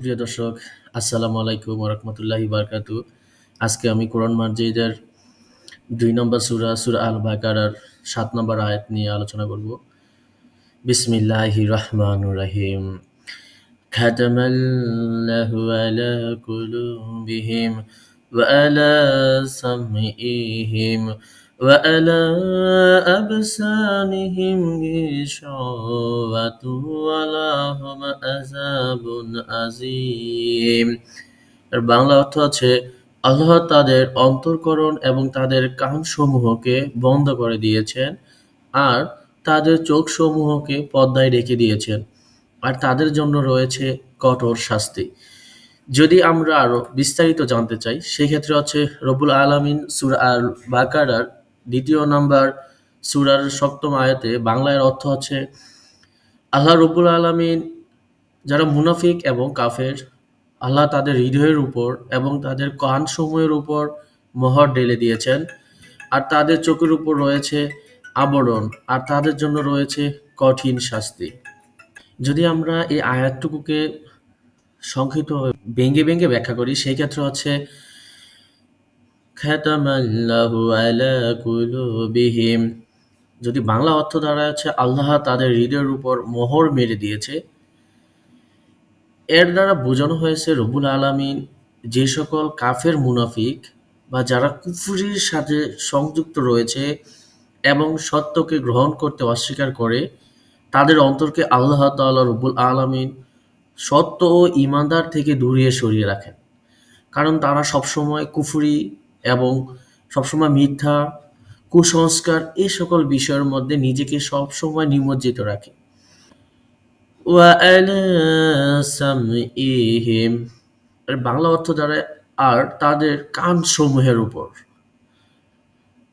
সুপ্রিয় দর্শক আসসালামু আলাইকুম রহমতুল্লাহি বারকাতু আজকে আমি কোরআন মার্জিদের দুই নম্বর সুরা সুরা আল বাকারার সাত নম্বর আয়াত নিয়ে আলোচনা করব বিসমিল্লাহি রহমান রাহিম ختم الله على قلوبهم وعلى سمعهم وعلى أبصارهم غشاوة ولهم عذاب عظيم এর বাংলা অর্থ আছে আল্লাহ তাদের অন্তঃকরণ এবং তাদের কানসমূহকে বন্ধ করে দিয়েছেন আর তাদের চোখসমূহকে পর্দায় রেখে দিয়েছেন আর তাদের জন্য রয়েছে কঠোর শাস্তি যদি আমরা আরো বিস্তারিত জানতে চাই সেক্ষেত্রে হচ্ছে রবুল আলামিন সুরা আল বাকারার দ্বিতীয় নাম্বার সুরার সপ্তম আয়াতে বাংলায় অর্থ হচ্ছে আল্লাহ রবুল আলামিন যারা মুনাফিক এবং কাফের, আল্লাহ তাদের হৃদয়ের উপর এবং তাদের কানসমূহের উপর মোহর ঢেলে দিয়েছেন। আর তাদের চোখের উপর রয়েছে আবরণ, আর তাদের জন্য রয়েছে কঠিন শাস্তি। যদি আমরা এই আয়াতটুকুকে সংক্ষিপ্তভাবে ভেঙে ভেঙে ব্যাখ্যা করি, সেই ক্ষেত্রে হচ্ছে খাতামাল্লাহু আলা কুলুবিহিম। যদি বাংলা অর্থ দ্বারা হচ্ছে আল্লাহ তাদের হৃদয়ের উপর মোহর মেরে দিয়েছে। এর দ্বারা বোঝানো হয়েছে রবুল আলামিন যে সকল কাফের মুনাফিক বা যারা কুফুরির সাথে সংযুক্ত রয়েছে এবং সত্যকে গ্রহণ করতে অস্বীকার করে, তাদের অন্তরকে আল্লাহ তাআলা রব্বুল আলামিন সত্য ও ইমানদার থেকে দূরিয়ে সরিয়ে রাখেন। কারণ তারা সবসময় কুফুরি এবং সবসময় মিথ্যা, কুসংস্কার এই সকল বিষয়ের মধ্যে নিজেকে সবসময় নিমজ্জিত রাখে। বাংলা অর্থ দ্বারা আর তাদের কান সমূহের উপর।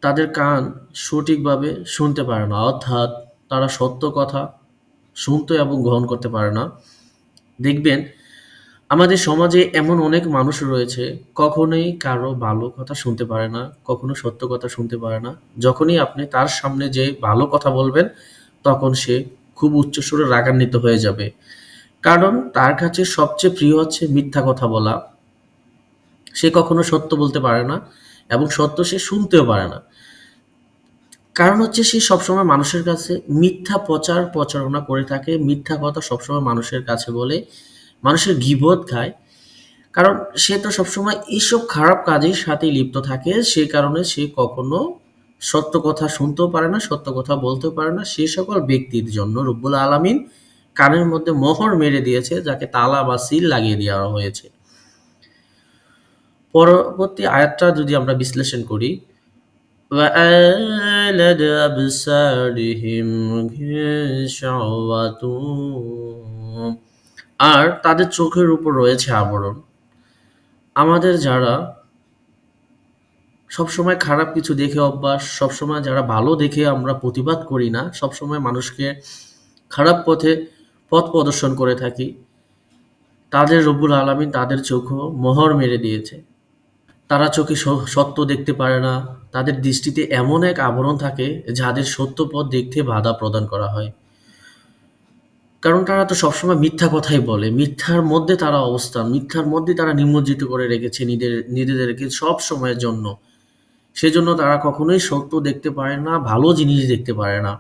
তাদের কান সঠিকভাবে শুনতে পারে না, অর্থাৎ তারা সত্য কথা শুনতে এবং গ্রহণ করতে পারে না। দেখবেন আমাদের সমাজে এমন অনেক মানুষ রয়েছে, কখনোই কারও ভালো কথা শুনতে পারে না, কখনো সত্য কথা শুনতে পারে না। যখনই আপনি তার সামনে যে ভালো কথা বলবেন, তখন সে খুব উচ্চস্বরে রাগান্বিত হয়ে যাবে। কারণ তার কাছে সবচেয়ে প্রিয় হচ্ছে মিথ্যা কথা বলা। সে কখনো সত্য বলতে পারে না এবং সত্য সে শুনতেও পারে না। কারণ হচ্ছে সে সবসময় মানুষের কাছে মিথ্যা প্রচার প্রচারণা করে থাকে। মিথ্যা কথা সবসময় মানুষের কাছে বলে। মানুষের গিবত খায় কারণ সে তো সবসময় এইসব খারাপ কাজের সাথেই লিপ্ত থাকে সেই কারণে সে কখনো সত্য কথা শুনতেও পারে না সত্য কথা বলতেও পারে না সে সকল ব্যক্তির জন্য রব্বুল আলামিন কানের মধ্যে মোহর মেরে দিয়েছে যাকে তালা বা সিল লাগিয়ে দেওয়া হয়েছে পরবর্তী আয়াতটা যদি আমরা বিশ্লেষণ করি وآلد أبصارهم غشاوة আর তাদের চোখের উপর রয়েছে আবরণ। আমাদের যারা সবসময় খারাপ কিছু দেখে অভ্যাস, সবসময় যারা ভালো দেখে আমরা প্রতিবাদ করি না, সবসময় মানুষকে খারাপ পথে, পথ প্রদর্শন করে থাকি। তাদের রব্বুল আলামিন তাদের চোখও মোহর মেরে দিয়েছে। তারা চোখে সত্য দেখতে পারে না। তাদের দৃষ্টিতে এমন এক আবরণ থাকে যাদের সত্য পথ দেখতে বাধা প্রদান করা হয়। কারণ তারা তো সবসময় মিথ্যা কথাই বলে। মিথ্যার মধ্যে তারা অবস্থান, মিথ্যার মধ্যে তারা নিমজ্জিত করে রেখেছে নিজেদের নিজেদেরকে সব সময়ের জন্য। সেজন্য তারা কখনোই সত্য দেখতে পারে না, ভালো জিনিস দেখতে পারে না।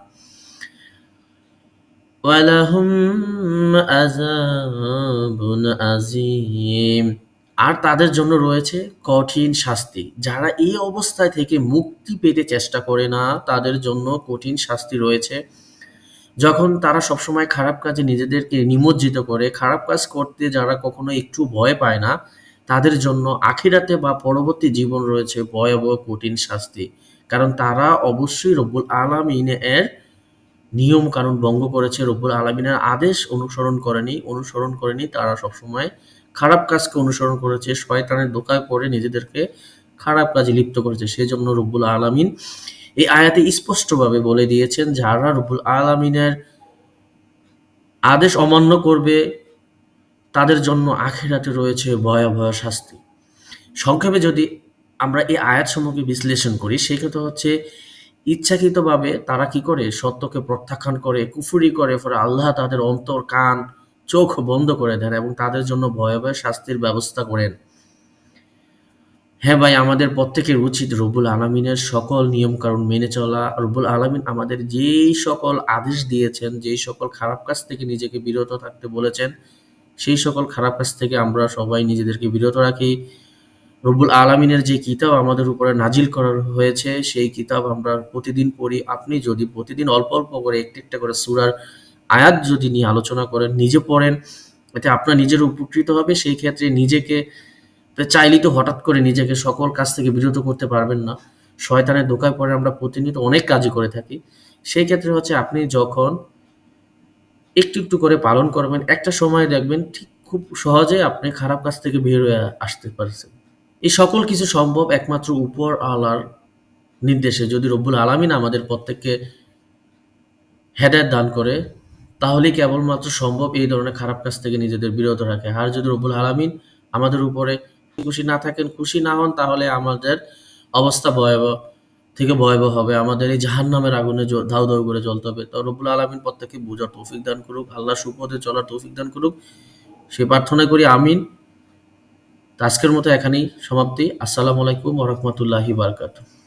আর তাদের জন্য রয়েছে কঠিন শাস্তি। যারা এই অবস্থায় থেকে মুক্তি পেতে চেষ্টা করে না, তাদের জন্য কঠিন শাস্তি রয়েছে। যখন তারা সবসময় খারাপ কাজে নিজেদেরকে নিমজ্জিত করে, খারাপ কাজ করতে যারা কখনো একটু ভয় পায় না, তাদের জন্য আখিরাতে বা পরবর্তী জীবন রয়েছে ভয়াবহ কঠিন শাস্তি। কারণ তারা অবশ্যই রব্বুল আলামিনের নিয়ম কানুন ভঙ্গ করেছে, রব্বুল আলামিনের আদেশ অনুসরণ করেনি অনুসরণ করেনি, তারা সবসময় খারাপ কাজকে অনুসরণ করেছে, শয়তানের দোকায় পড়ে নিজেদেরকে খারাপ কাজে লিপ্ত করেছে। সেজন্য রব্বুল আলামিন এই আয়াতে স্পষ্টভাবে বলে দিয়েছেন যারা রব্বুল আলামিনের আদেশ অমান্য করবে, তাদের জন্য আখেরাতে রয়েছে ভয়াবহ শাস্তি। সংক্ষেপে যদি আমরা এই আয়াতসমূহকে বিশ্লেষণ করি, সেক্ষেত্রে হচ্ছে ইচ্ছাকৃতভাবে তারা কি করে? সত্যকে প্রত্যাখ্যান করে, কুফুরি করে, ফলে আল্লাহ তাদের অন্তর, কান, চোখ বন্ধ করে দেন এবং তাদের জন্য ভয়ে ভয়ে শাস্তির ব্যবস্থা করেন। হ্যাঁ ভাই, আমাদের প্রত্যেকের উচিত রব্বুল আলমিনের সকল নিয়মকানুন মেনে চলা। রব্বুল আলমিন আমাদের যেই সকল আদেশ দিয়েছেন, যেই সকল খারাপ কাজ থেকে নিজেকে বিরত থাকতে বলেছেন, সেই সকল খারাপ কাজ থেকে আমরা সবাই নিজেদেরকে বিরত রাখি। রব্বুল আলমিনের যে কিতাব আমাদের উপরে নাজিল করা হয়েছে, সেই কিতাব আমরা প্রতিদিন পড়ি। আপনি যদি প্রতিদিন অল্প অল্প করে, একটি একটা করে সুরার আয়াত যদি নিয়ে আলোচনা করেন, নিজে পড়েন, এতে আপনার নিজের উপকৃত হবে। সেই ক্ষেত্রে নিজেকে চাইলেই তো হঠাৎ করে নিজেকে সকল কাজ থেকে বিরত করতে পারবেন না। শয়তানের দোকায় পরে আমরা প্রতিনিয়ত অনেক কাজই করে থাকি। সেই ক্ষেত্রে হচ্ছে আপনি যখন একটু একটু করে পালন করবেন, একটা সময় দেখবেন ঠিক খুব সহজে আপনি খারাপ কাজ থেকে বের হয়ে আসতে পারছেন। এই সকল কিছু সম্ভব একমাত্র উপর আলার নির্দেশে। যদি রব্বুল আলামিন আমাদের প্রত্যেককে হেদায়ত দান করে, তাহলেই কেবলমাত্র সম্ভব এই ধরনের খারাপ কাজ থেকে নিজেদের বিরত রাখে। আর যদি রব্বুল আলামিন আমাদের উপরে খুশি না থাকেন, খুশি না হন, তাহলে আমাদের অবস্থা ভয়াবহ থেকে ভয়াবহ হবে। আমাদের এই জাহান নামের আগুনে ধাউ ধাউ করে জ্বলতে হবে। তো রবুল আলমিন প্রত্যেককে বোঝার তৌফিক দান করুক, আল্লাহ সুপথে চলার তৌফিক দান করুক। সে প্রার্থনা করি, আমিন। আজকের মতো এখানেই সমাপ্তি। আসসালামু আলাইকুম ওরহমতুল্লাহি বারকাতুহ।